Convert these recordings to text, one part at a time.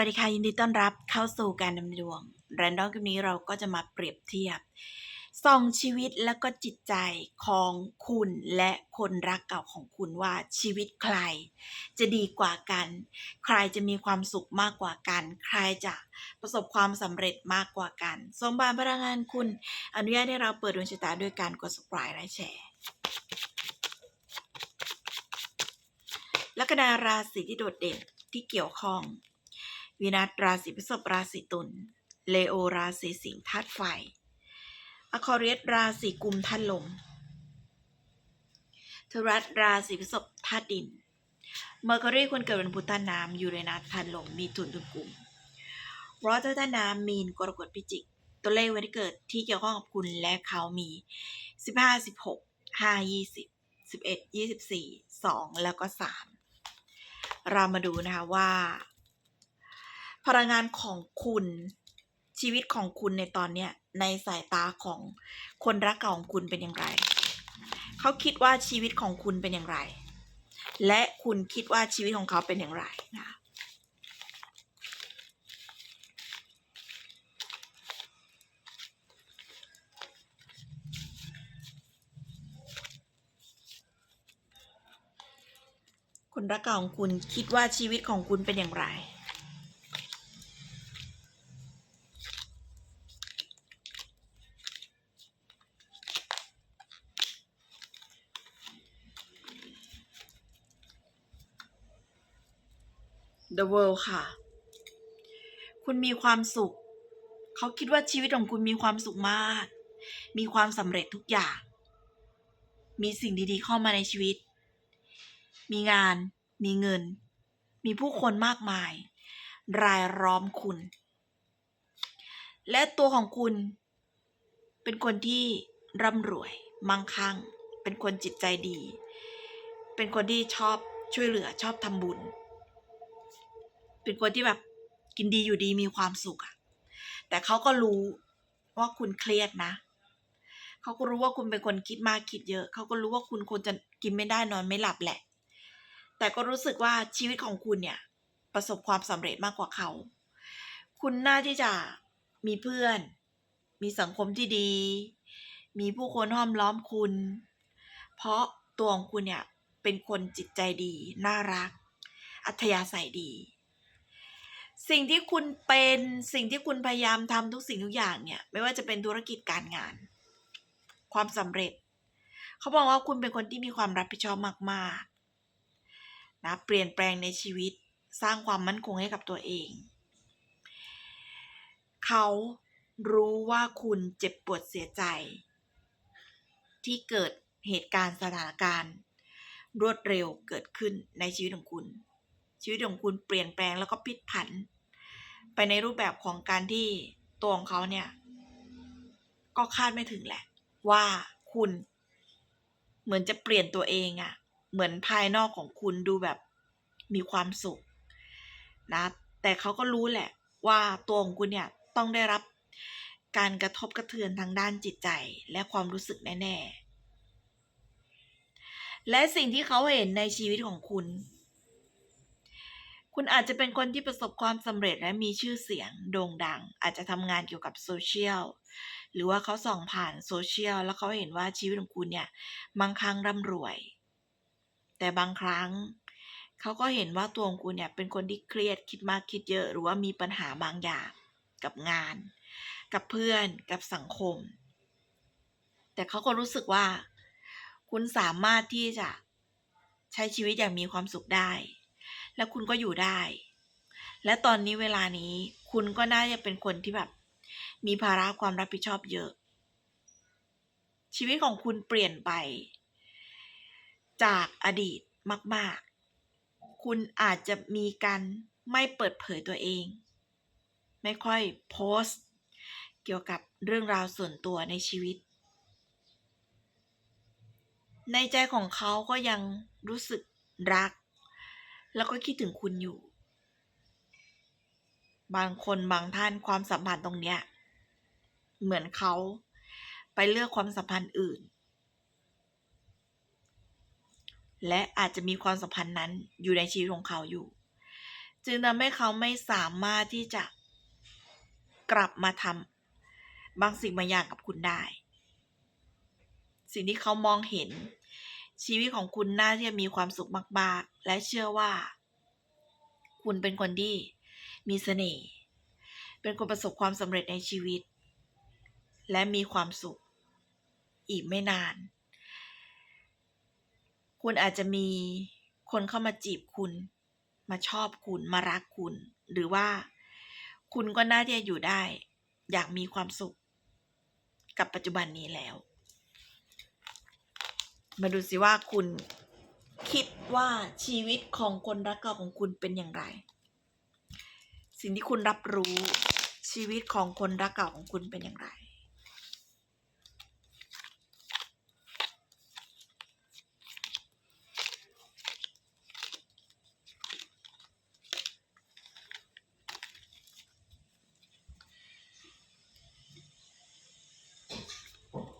วัสดีค่ะ ยินดีต้อนรับเข้าสู่การดำเนินดวงแรนดอมคลิปนี้เราก็จะมาเปรียบเทียบส่องชีวิตแล้วก็จิตใจของคุณและคนรักเก่าของคุณว่าชีวิตใคร จะดีกว่ากัน ใครจะมีความสุขมากกว่ากัน ใครจะประสบความสำเร็จมากกว่ากันสมบัติพลังงานคุณ อนุญาตให้เราเปิดดวงชะตาด้วยการกด subscribe และแชร์ลัคนาราศีที่โดดเด่นที่เกี่ยวข้อง วีนัสราศีพฤษภราศีตุลเลโอราศีสิงห์ธาตุไฟอคอเรียสราศีกุมธาตุลมทรัสราศีพฤษภธาตุดิน เมอร์คิวรีคนเกิดวันพุธธาตุน้ำยูเรนัสธาตุลมมีถุนตุนกุมรอเตอร์ธาตุน้ำมีนกรกฎพิจิก ตัวเลขวันที่เกิดที่เกี่ยวข้องกับคุณและเขามี 15 16 5 20 11 24 2 แล้วก็ 3 เรามาดูนะคะว่า พลังงานของคุณ ชีวิตของคุณในตอนเนี้ยในสายตาของคนรักเก่าของคุณเป็นอย่างไร เขาคิดว่าชีวิตของคุณเป็นอย่างไร และคุณคิดว่าชีวิตของเขาเป็นอย่างไรนะคะคนรักเก่าของคุณคิดว่าชีวิตของคุณเป็นอย่างไร The World ค่ะ คุณมีความสุข เขาคิดว่าชีวิตของคุณมีความสุขมาก มีความสำเร็จทุกอย่าง มีสิ่งดีๆเข้ามาในชีวิต มีงาน มีเงิน มีผู้คนมากมาย รายล้อมคุณ และตัวของคุณ เป็นคนที่ร่ำรวย มั่งคั่ง เป็นคนจิตใจดี เป็นคนที่ชอบช่วยเหลือชอบทำบุญ เป็นคนที่แบบกินดีอยู่ดีมีความสุขอะแต่เขาก็รู้ว่าคุณเครียดนะ เขาก็รู้ว่าคุณเป็นคนคิดมากคิดเยอะ เขาก็รู้ว่าคุณควรจะกินไม่ได้นอนไม่หลับแหละ แต่ก็รู้สึกว่าชีวิตของคุณเนี่ย ประสบความสำเร็จมากกว่าเขา คุณน่าที่จะมีเพื่อน มีสังคมที่ดี มีผู้คนห้อมล้อมคุณ เพราะตัวของคุณเนี่ยเป็นคนจิตใจดี น่ารัก อัธยาศัยดี สิ่งที่คุณเป็นสิ่งที่คุณพยายามทำทุกสิ่งทุกอย่างเนี่ย ไม่ว่าจะเป็นธุรกิจการงาน ความสำเร็จ เขาบอกว่าคุณเป็นคนที่มีความรับผิดชอบมากๆนะเปลี่ยนแปลงในชีวิตสร้างความมั่นคงให้กับตัวเอง เขารู้ว่าคุณเจ็บปวดเสียใจ ที่เกิดเหตุการณ์สถานการณ์ รวดเร็วเกิดขึ้นในชีวิตของคุณชีวิตของคุณเปลี่ยนแปลงแล้วก็พลิกผัน ไปในรูปแบบของการที่ตัวของเขาเนี่ย ก็คาดไม่ถึงแหละ ว่าคุณ เหมือนจะเปลี่ยนตัวเองอะเหมือนภายนอกของคุณดูแบบมีความสุขนะ แต่เขาก็รู้แหละ ว่าตัวของคุณเนี่ยต้องได้รับการกระทบกระเทือนทางด้านจิตใจและความรู้สึกแน่ ๆ และสิ่งที่เขาเห็นในชีวิตของคุณ คุณอาจจะเป็นคนที่ประสบความสำเร็จและมีชื่อเสียงโด่งดัง อาจจะทำงานเกี่ยวกับโซเชียลหรือว่าเขาส่องผ่านโซเชียลแล้วเขาเห็นว่าชีวิตของคุณเนี่ยมั่งคั่งร่ำรวย แต่บางครั้งเขาก็เห็นว่าตัวของคุณเนี่ยเป็นคนที่เครียดคิดมากคิดเยอะ หรือว่ามีปัญหาบางอย่างกับงาน กับเพื่อนกับสังคม แต่เขาก็รู้สึกว่า คุณสามารถที่จะใช้ชีวิตอย่างมีความสุขได้ และคุณก็อยู่ได้ และตอนนี้เวลานี้คุณก็น่าจะเป็นคนที่แบบ มีภาระความรับผิดชอบเยอะ ชีวิตของคุณเปลี่ยนไป จากอดีตมาก ๆ คุณอาจจะมีการไม่เปิดเผยตัวเอง ไม่ค่อยโพสต์ เกี่ยวกับเรื่องราวส่วนตัวในชีวิต ในใจของเขาก็ยังรู้สึกรัก แล้วก็คิดถึงคุณอยู่ บางคนบางท่านความสัมพันธ์ตรงเนี้ย เหมือนเขาไปเลือกความสัมพันธ์อื่น และอาจจะมีความสัมพันธ์นั้นอยู่ในชีวิตของเขาอยู่ จึงทำให้เขาไม่สามารถที่จะกลับมาทำบางสิ่งบางอย่างกับคุณได้ สิ่งที่เขามองเห็น ชีวิตของคุณน่าที่จะมีความสุขมาก ๆ และเชื่อว่า คุณเป็นคนที่มีเสน่ห์ เป็นคนประสบความสำเร็จในชีวิต และมีความสุข อีกไม่นาน คุณอาจจะมีคนเข้ามาจีบคุณ มาชอบคุณมารักคุณ หรือว่า คุณก็น่าที่จะอยู่ได้ อยากมีความสุข กับปัจจุบันนี้แล้ว มาดูสิว่าคุณคิดว่าชีวิตของคนรักเก่าของคุณเป็นอย่างไร สิ่งที่คุณรับรู้ชีวิตของคนรักเก่าของคุณเป็นอย่างไร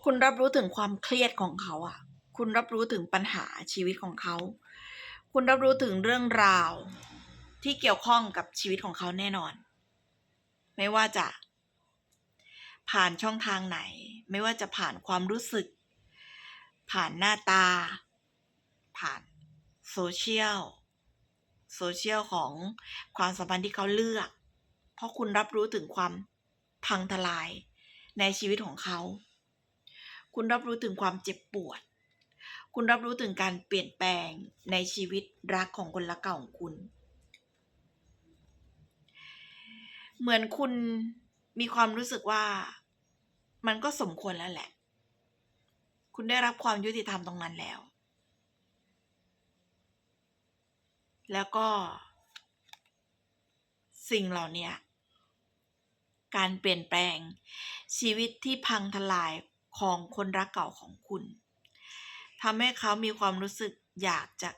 คุณรับรู้ถึงความเครียดของเขาอะ คุณรับรู้ถึงปัญหาชีวิตของเขา คุณรับรู้ถึงเรื่องราวที่เกี่ยวข้องกับชีวิตของเขาแน่นอน ไม่ว่าจะ ผ่านช่องทางไหน ไม่ว่าจะผ่านความรู้สึก ผ่านหน้าตา ผ่านโซเชียล โซเชียลของความสัมพันธ์ที่เขาเลือก เพราะคุณรับรู้ถึงความพังทลายในชีวิตของเขา คุณรับรู้ถึงความเจ็บปวด คุณรับรู้ถึงการเปลี่ยนแปลงในชีวิตรักของคนรักเก่าของคุณ เหมือนคุณมีความรู้สึกว่ามันก็สมควรแล้วแหละ คุณได้รับความยุติธรรมตรงนั้นแล้ว แล้วก็ สิ่งเหล่านี้การเปลี่ยนแปลงชีวิตที่พังทลายของคนรักเก่าของคุณ ทำให้เขามีความรู้สึกอยากจะ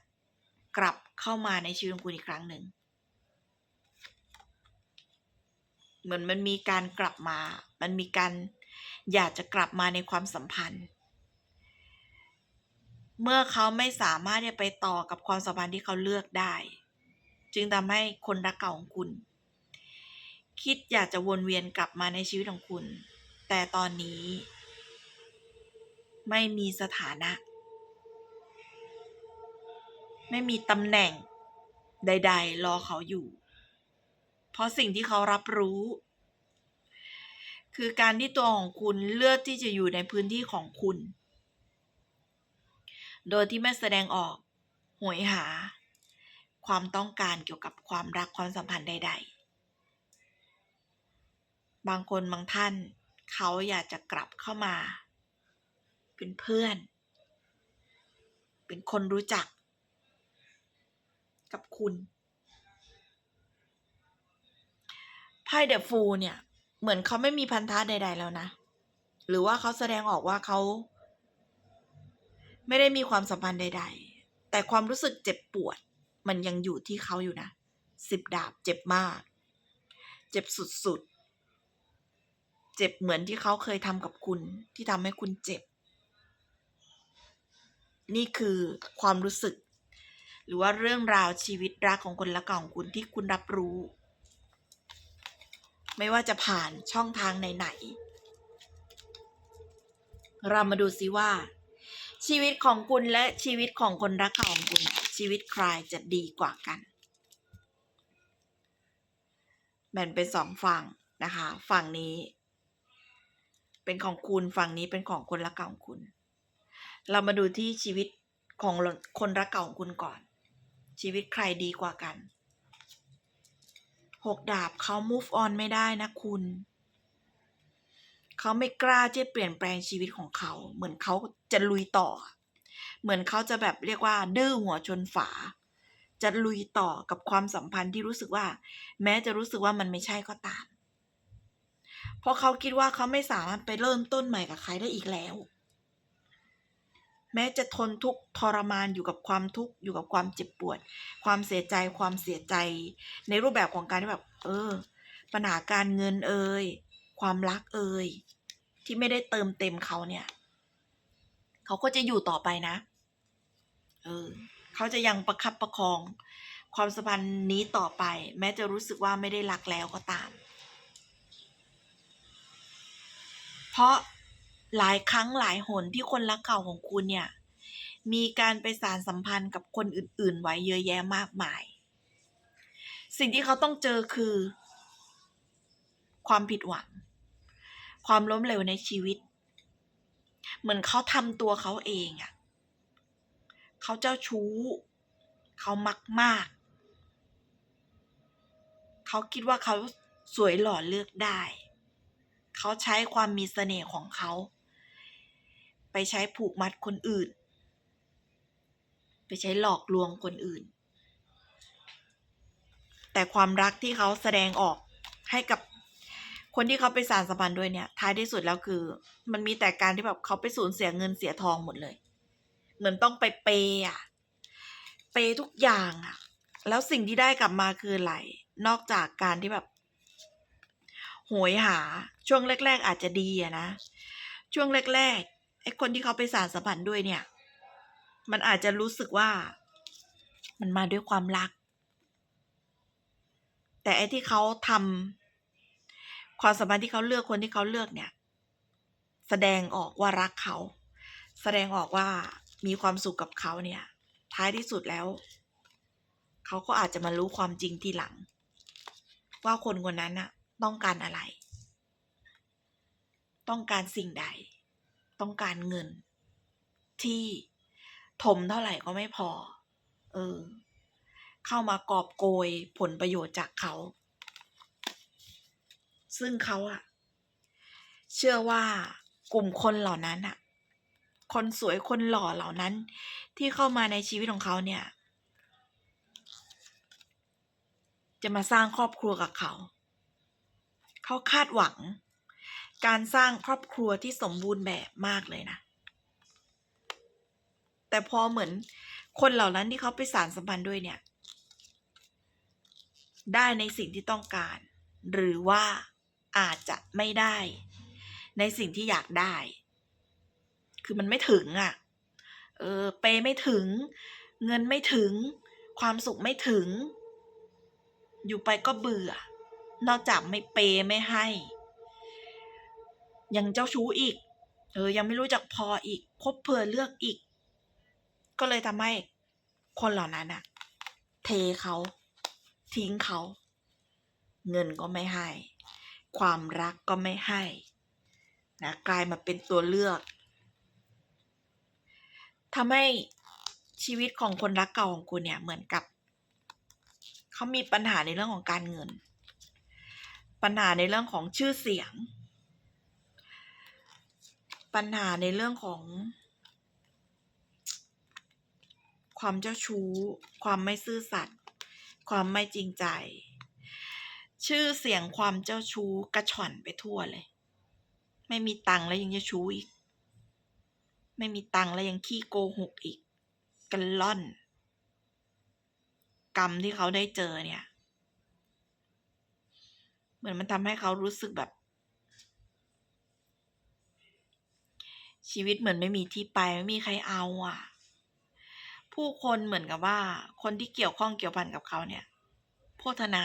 กลับเข้ามาในชีวิตของคุณอีกครั้งหนึ่ง เหมือนมันมีการกลับมา มันมีการอยากจะกลับมาในความสัมพันธ์ เมื่อเขาไม่สามารถจะไปต่อกับความสัมพันธ์ที่เขาเลือกได้ จึงทำให้คนรักเก่าของคุณ คิดอยากจะวนเวียนกลับมาในชีวิตของคุณ แต่ตอนนี้ ไม่มีสถานะ ไม่มีตำแหน่งใด ๆ รอเขาอยู่ เพราะสิ่งที่เขารับรู้ คือการที่ตัวของคุณเลือกที่จะอยู่ในพื้นที่ของคุณ โดยที่ไม่แสดงออกหวยหา ความต้องการเกี่ยวกับความรักความสัมพันธ์ใด ๆ บางคนบางท่านเขาอยากจะกลับเข้ามา เป็นเพื่อน เป็นคนรู้จัก กับคุณไพ่เดอะฟูเนี่ย เหมือนเขาไม่มีพันธะใด ๆ แล้วนะ หรือว่าเขาแสดงออกว่าเขา ไม่ได้มีความสัมพันธ์ใด ๆ แต่ความรู้สึกเจ็บปวด มันยังอยู่ที่เขาอยู่นะสิบดาบเจ็บมาก เจ็บสุดๆ เจ็บเหมือนที่เขาเคยทำกับคุณที่ทำให้คุณเจ็บ นี่คือความรู้สึก หรือว่าเรื่องราวชีวิตรักของคนละเก่าของคุณที่คุณรับรู้ ไม่ว่าจะผ่านช่องทางไหนๆเรามาดูซิว่า ชีวิตของคุณและชีวิตของคนรักเก่าของคุณ ชีวิตใครจะดีกว่ากันแบ่งเป็นสองฝั่งนะคะ ฝั่งนี้ เป็นของคุณฝั่งนี้เป็นของคนรักเก่าของคุณ เรามาดูที่ชีวิตของคนรักเก่าของคุณก่อน ชีวิตใครดีกว่ากันหกดาบเขา move on ไม่ได้นะคุณ เขาไม่กล้าที่จะเปลี่ยนแปลงชีวิตของเขา เหมือนเขาจะลุยต่อ เหมือนเขาจะแบบเรียกว่า ดื้อหัวชนฝา จะลุยต่อกับความสัมพันธ์ที่รู้สึกว่า แม้จะรู้สึกว่ามันไม่ใช่ก็ตาม เพราะเขาคิดว่าเขาไม่สามารถไปเริ่มต้นใหม่กับใครได้อีกแล้ว แม้จะทนทุกข์ทรมานอยู่กับความทุกข์อยู่กับความเจ็บปวด ความเสียใจความเสียใจ ในรูปแบบของการที่แบบเออ ปัญหาการเงินเอ่ยความรักเอ่ยที่ไม่ได้เติมเต็มเขาเนี่ย เขาก็จะอยู่ต่อไปนะ เออ เขาจะยังประคับประคอง ความสัมพันธ์นี้ต่อไป แม้จะรู้สึกว่าไม่ได้รักแล้วก็ตาม เพราะ หลายครั้งหลายหนที่คนรักเก่าของคุณเนี่ย มีการไปสารสัมพันธ์กับคนอื่น ๆ ไว้เยอะแยะมากมาย สิ่งที่เขาต้องเจอคือ ความผิดหวัง ความล้มเหลวในชีวิต เหมือนเขาทำตัวเขาเองอะ่ะเขาเจ้าชู้ เขามักมาก เขาคิดว่าเขาสวยหล่อเลือกได้ เขาใช้ความมีเสน่ห์ของเขา ไปใช้ผูกมัดคนอื่น ไปใช้หลอกลวงคนอื่น แต่ความรักที่เขาแสดงออกให้กับคนที่เขาไปสารสัมพันธ์ด้วยเนี่ย ท้ายที่สุดแล้วคือ มันมีแต่การที่แบบเขาไปสูญเสียเงินเสียทองหมดเลย เหมือนต้องไปเปย์อะเปย์ทุกอย่างอะแล้วสิ่งที่ได้กลับมาคืออะไร นอกจากการที่แบบโหยหาช่วงแรก ๆ อาจจะดีอะนะ ช่วงแรก ๆ ไอ้คนที่เขาไปสารสัมพันธ์ด้วยเนี่ย มันอาจจะรู้สึกว่า มันมาด้วยความรัก แต่ไอ้ที่เขาทำความสัมพันธ์ที่เขาเลือกคนที่เขาเลือกเนี่ย แสดงออกว่ารักเขา แสดงออกว่ามีความสุขกับเขาเนี่ย ท้ายที่สุดแล้ว เขาก็อาจจะมารู้ความจริงทีหลัง ว่าคนคนนั้นน่ะ ต้องการอะไร ต้องการสิ่งใด ต้องการเงิน ที่ถมเท่าไหร่ก็ไม่พอ เออ เข้ามากอบโกยผลประโยชน์จากเขา ซึ่งเขาอะเชื่อว่ากลุ่มคนเหล่านั้นอะคนสวยคนหล่อเหล่านั้น ที่เข้ามาในชีวิตของเขาเนี่ย จะมาสร้างครอบครัวกับเขา เขาคาดหวัง การสร้างครอบครัวที่สมบูรณ์แบบมากเลยนะ แต่พอเหมือนคนเหล่านั้นที่เขาไปสารสัมพันธ์ด้วยเนี่ย ได้ในสิ่งที่ต้องการ หรือว่าอาจจะไม่ได้ ในสิ่งที่อยากได้ คือมันไม่ถึงอะ่ะ เออเปไม่ถึง เงินไม่ถึง ความสุขไม่ถึง อยู่ไปก็เบื่อ นอกจากไม่เปไม่ให้ ยังเจ้าชู้อีก เออ ยังไม่รู้จักพออีก คบเผื่อเลือกอีก ก็เลยทำให้คนเหล่านั้นอะเทเขา ทิ้งเขา เงินก็ไม่ให้ ความรักก็ไม่ให้นะกลายมาเป็นตัวเลือกทำให้ชีวิตของคนรักเก่าของคุณเนี่ยเหมือนกับเขามีปัญหาในเรื่องของการเงิน ปัญหาในเรื่องของชื่อเสียง ปัญหาในเรื่องของ ความเจ้าชู้ ความไม่ซื่อสัตย์ความไม่จริงใจ ชื่อเสียงความเจ้าชู้กระชอนไปทั่วเลย ไม่มีตังค์แล้วยังจะชู้อีก ไม่มีตังค์แล้วยังขี้โกหกอีก กันล่อน กรรมที่เขาได้เจอเนี่ย เหมือนมันทำให้เขารู้สึกแบบ ชีวิตเหมือนไม่มีที่ไปไม่มีใครเอาอะ ผู้คนเหมือนกับว่า คนที่เกี่ยวข้องเกี่ยวพันกับเขาเนี่ยโพธนา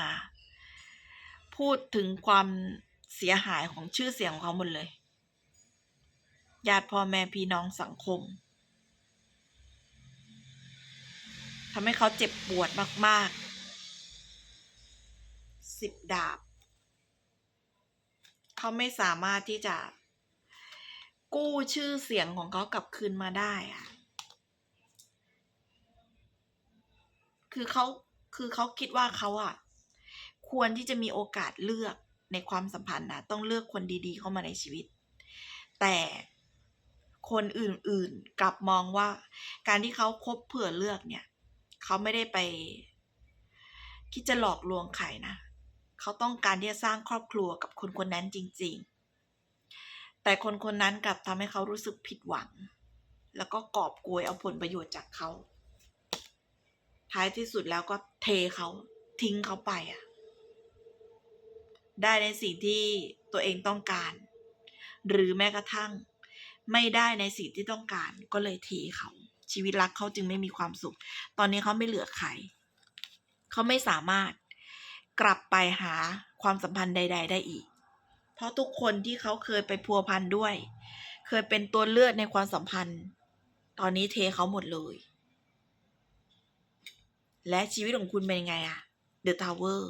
พูดถึงความเสียหายของชื่อเสียงของเขาหมดเลยญาติพ่อแม่พี่น้องสังคมทำให้เขาเจ็บปวดมาก ๆ สิบดาบ เขาไม่สามารถที่จะ กู้ชื่อเสียงของเขากลับคืนมาได้อะคือเขาคือเขาคิดว่าเขาอะควรที่จะมีโอกาสเลือกในความสัมพันธ์นะต้องเลือกคนดีๆเข้ามาในชีวิต แต่คนอื่นๆกลับมองว่า การที่เขาคบเผื่อเลือกเนี่ยเขาไม่ได้ไป คิดจะหลอกลวงใครนะเขาต้องการที่จะสร้างครอบครัวกับคนคนนั้นจริง ๆ แต่คนคนนั้นกลับทำให้เขารู้สึกผิดหวัง แล้วก็กอบโกยเอาผลประโยชน์จากเขา ท้ายที่สุดแล้วก็เทเขาทิ้งเขาไปอะได้ในสิ่งที่ตัวเองต้องการ หรือแม้กระทั่ง ไม่ได้ในสิ่งที่ต้องการก็เลยเทเขาชีวิตรักเขาจึงไม่มีความสุข ตอนนี้เขาไม่เหลือใคร เขาไม่สามารถกลับไปหาความสัมพันธ์ใด ๆ ได้อีก เพราะทุกคนที่เขาเคยไปพัวพันด้วย เคยเป็นตัวเลือดในความสัมพันธ์ ตอนนี้เทเขาหมดเลย และชีวิตของคุณเป็นยังไงอะ The Tower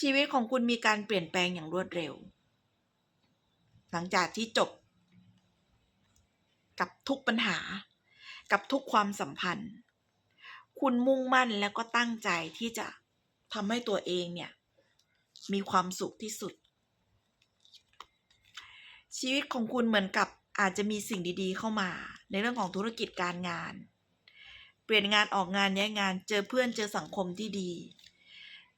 ชีวิตของคุณมีการเปลี่ยนแปลงอย่างรวดเร็ว หลังจากที่จบ กับทุกปัญหา กับทุกความสัมพันธ์ คุณมุ่งมั่นแล้วก็ตั้งใจที่จะทำให้ตัวเองเนี่ย มีความสุขที่สุด ชีวิตของคุณเหมือนกับอาจจะมีสิ่งดีๆ เข้ามา ในเรื่องของธุรกิจการงาน เปลี่ยนงานออกงานย้ายงานเจอเพื่อนเจอสังคมที่ดี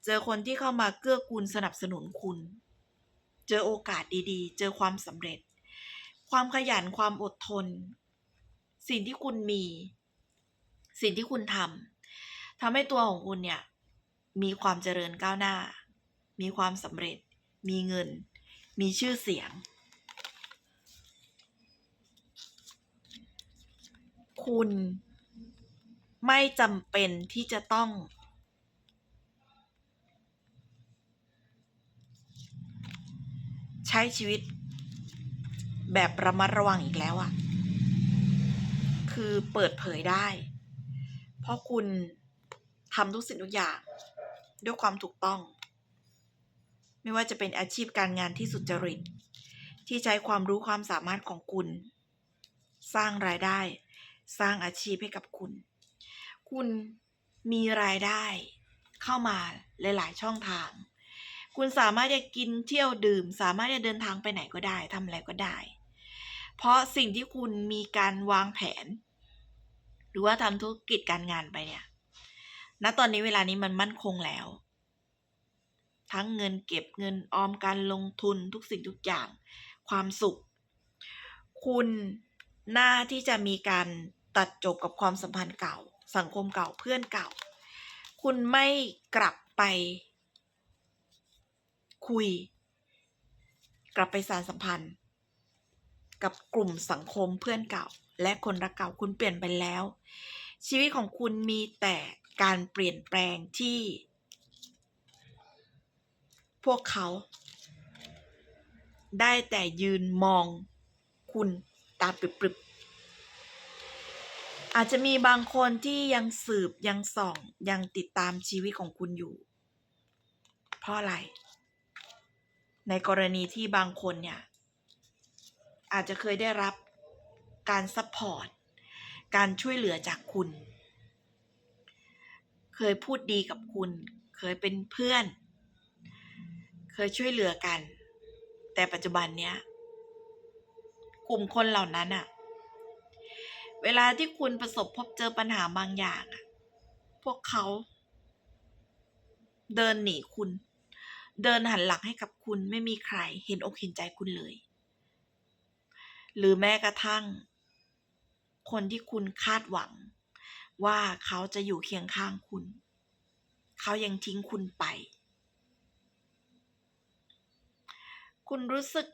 เจอคนที่เข้ามาเกื้อกูลสนับสนุนคุณ เจอโอกาสดีๆ เจอความสำเร็จ ความขยันความอดทน สิ่งที่คุณมี สิ่งที่คุณทำทำให้ตัวของคุณเนี่ยมีความเจริญก้าวหน้า มีความสำเร็จ มีเงิน มีชื่อเสียง คุณไม่จำเป็นที่จะต้อง ใช้ชีวิต แบบระมัดระวังอีกแล้วอะคือเปิดเผยได้ เพราะคุณทำทุกสิ่งทุกอย่าง ด้วยความถูกต้อง ไม่ว่าจะเป็นอาชีพการงานที่สุจริต ที่ใช้ความรู้ความสามารถของคุณ สร้างรายได้ สร้างอาชีพให้กับคุณ คุณมีรายได้เข้ามาหลาย ๆ ช่องทาง คุณสามารถจะกินเที่ยวดื่ม สามารถจะเดินทางไปไหนก็ได้ทำอะไรก็ได้ เพราะสิ่งที่คุณมีการวางแผน หรือว่าทำธุรกิจการงานไปเนี่ยณตอนนี้เวลานี้มันมั่นคงแล้ว ทั้งเงินเก็บเงินออมการลงทุนทุกสิ่งทุกอย่าง ความสุข คุณน่าที่จะมีการ ตัดจบกับความสัมพันธ์เก่า สังคมเก่าเพื่อนเก่า คุณไม่กลับไป คุย กลับไปสารสัมพันธ์ กับกลุ่มสังคมเพื่อนเก่า และคนรักเก่าคุณเปลี่ยนไปแล้ว ชีวิตของคุณมีแต่การเปลี่ยนแปลงที่ พวกเขา ได้แต่ยืนมองคุณตาปริบ อาจจะมีบางคนที่ยังสืบยังส่อง ยังติดตามชีวิตของคุณอยู่ เพราะอะไร ในกรณีที่บางคนเนี่ย อาจจะเคยได้รับการซัพพอร์ตการช่วยเหลือจากคุณ เคยพูดดีกับคุณ เคยเป็นเพื่อน เคยช่วยเหลือกัน แต่ปัจจุบันเนี้ย กลุ่มคนเหล่านั้นอะ เวลาที่คุณประสบพบเจอปัญหาบางอย่างพวกเขา เดินหนีคุณ เดินหันหลังให้กับคุณไม่มีใครเห็นอกเห็นใจคุณเลย หรือแม้กระทั่ง คนที่คุณคาดหวัง ว่าเขาจะอยู่เคียงข้างคุณ เขายังทิ้งคุณไป คุณรู้สึก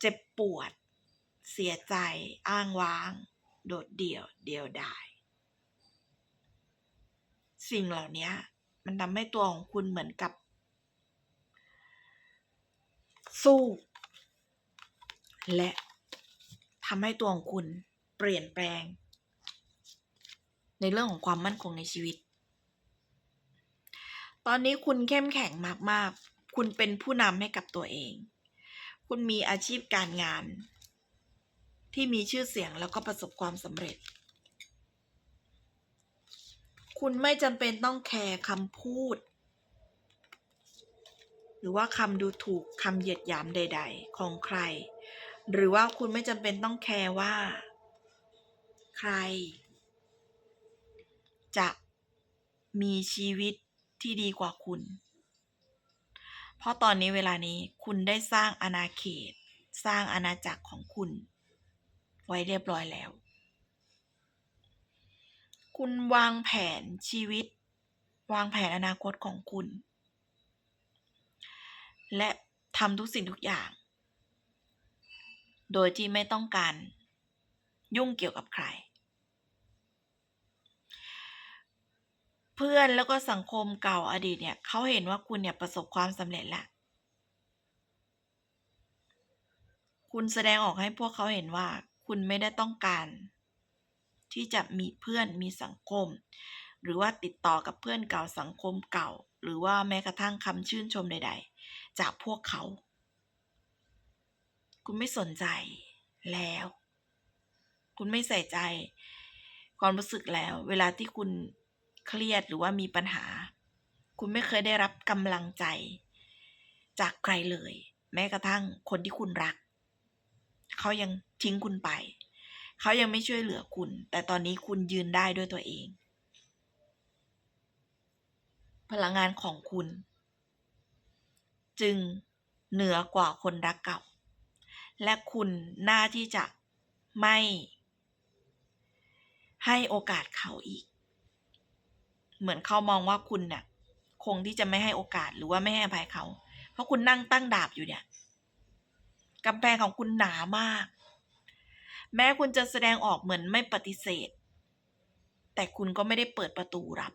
เจ็บปวด เสียใจ อ้างว้าง โดดเดี่ยว เดียวดาย สิ่งเหล่านี้มันทำให้ตัวของคุณเหมือนกับ สู้ และทำให้ตัวของคุณเปลี่ยนแปลง ในเรื่องของความมั่นคงในชีวิต ตอนนี้คุณเข้มแข็งมาก ๆ คุณเป็นผู้นำให้กับตัวเอง คุณมีอาชีพการงาน ที่มีชื่อเสียงแล้วก็ประสบความสำเร็จ คุณไม่จำเป็นต้องแคร์คำพูด หรือว่าคำดูถูกคำเหยียดหยามใด ๆ ของใคร หรือว่าคุณไม่จำเป็นต้องแคร์ว่า ใคร จะมีชีวิตที่ดีกว่าคุณ เพราะตอนนี้เวลานี้คุณได้สร้างอาณาเขต สร้างอาณาจักรของคุณ ไว้เรียบร้อยแล้ว คุณวางแผนชีวิต วางแผนอนาคตของคุณ และทำทุกสิ่งทุกอย่าง โดยที่ไม่ต้องการยุ่งเกี่ยวกับใคร เพื่อนแล้วก็สังคมเก่าอดีตเนี่ยเขาเห็นว่าคุณเนี่ยประสบความสำเร็จแล้วคุณแสดงออกให้พวกเขาเห็นว่า คุณไม่ได้ต้องการ ที่จะมีเพื่อนมีสังคม หรือว่าติดต่อกับเพื่อนเก่าสังคมเก่า หรือว่าแม้กระทั่งคำชื่นชมใด ๆ จากพวกเขา คุณไม่สนใจแล้ว คุณไม่ใส่ใจ ความรู้สึกแล้ว เวลาที่คุณเครียดหรือว่ามีปัญหา คุณไม่เคยได้รับกำลังใจ จากใครเลย แม้กระทั่งคนที่คุณรัก เขายังทิ้งคุณไป เขายังไม่ช่วยเหลือคุณ แต่ตอนนี้คุณยืนได้ด้วยตัวเอง พลังงานของคุณ จึงเหนือกว่าคนรักเก่า และคุณน่าที่จะไม่ ให้โอกาสเขาอีก เหมือนเขามองว่าคุณเนี่ยคงที่จะไม่ให้โอกาสหรือว่าไม่ให้อภัยเขา เพราะคุณนั่งตั้งดาบอยู่เนี่ย กำแพงของคุณหนามาก แม้คุณจะแสดงออกเหมือนไม่ปฏิเสธ แต่คุณก็ไม่ได้เปิดประตูรับ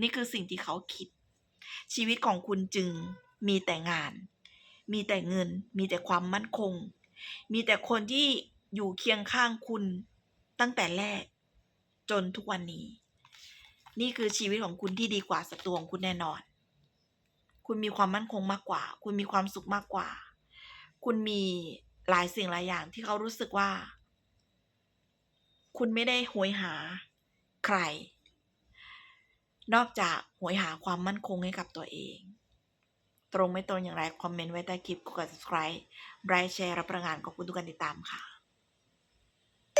นี่คือสิ่งที่เขาคิด ชีวิตของคุณจึงมีแต่งาน มีแต่เงิน มีแต่ความมั่นคง มีแต่คนที่อยู่เคียงข้างคุณตั้งแต่แรก จนทุกวันนี้ นี่คือชีวิตของคุณที่ดีกว่าศัตรูของคุณแน่นอน คุณมีความมั่นคงมากกว่า คุณมีความสุขมากกว่า คุณมีหลายสิ่งหลายอย่างที่เขารู้สึกว่า คุณไม่ได้โวยหาใคร นอกจากโวยหาความมั่นคงให้กับตัวเอง ตรงไม่ตรงอย่างไร คอมเมนต์ไว้ใต้คลิปกด subscribe ไลค์แชร์รับประงานขอบคุณทุกการติดตามค่ะ